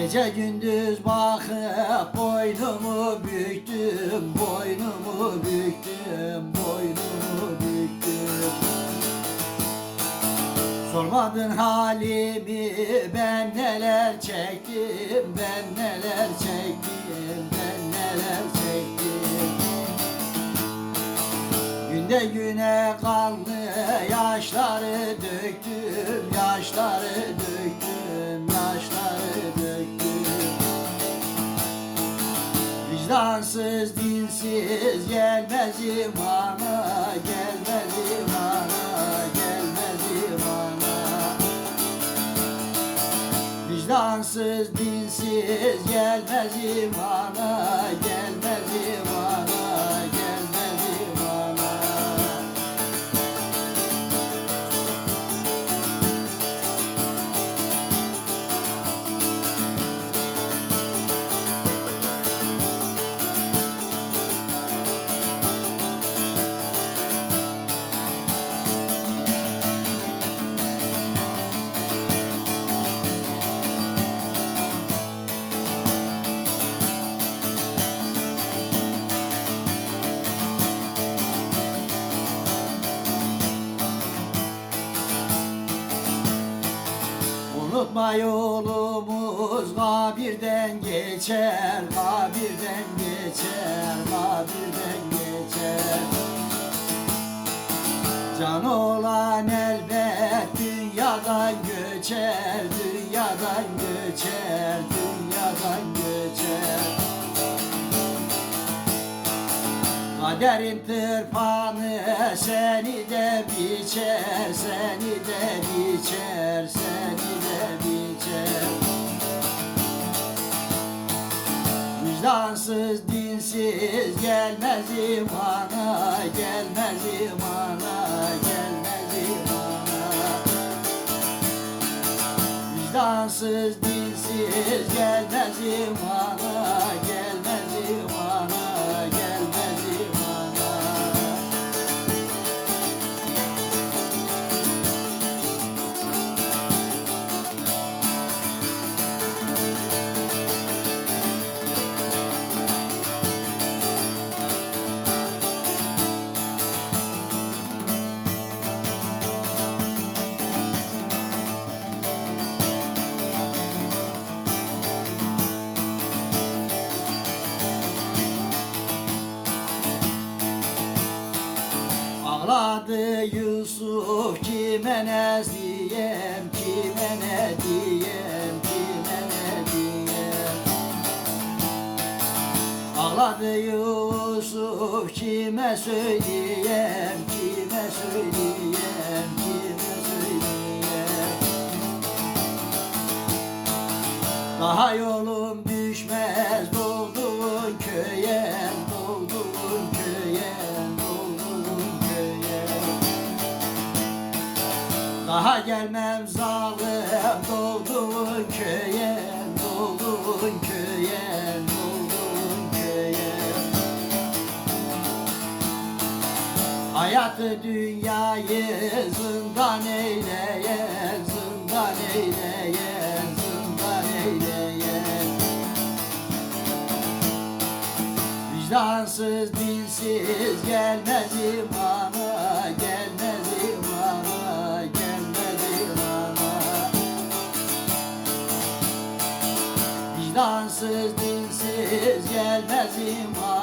Gece gündüz bakıp boynumu büktüm, boynumu büktüm, boynumu büktüm. Sormadın halimi ben neler çektim, ben neler çektim, ben neler çektim. Günde güne kanlı yaşları döktüm, yaşları döktüm, Vicdansız, dinsiz gelmez imana, gelmez imana, gelmez imana. Vicdansız, dinsiz gelmez imana, gelmez imana, Unutma yolumuz kabirden geçer, kabirden geçer, kabirden geçer. Can olan elbet dünyadan göçer, dünyadan göçer, dünyadan göçer. Kaderin tırpanı seni de biçer, seni de biçer, seni de biçer. Vicdansız, dinsiz gelmez imana, gelmez imana, gelmez imana. Vicdansız, dinsiz gelmez imana, gelmez Ağladı Yusuf kime ne diyem, kime ne diyem, kime ne diyem. Ağladı Yusuf kime söyleyem, kime söyleyem, kime söyleyem. Daha yolum gelmem zalim dolduğun köye, dolduğun köye, dolduğun köye. Hayatı dünyayı zindan eyleyen, zindan eyleyen, zindan eyleyen. Vicdansız, dinsiz gelmez imana, Vicdansız, dinsiz gelmez imana.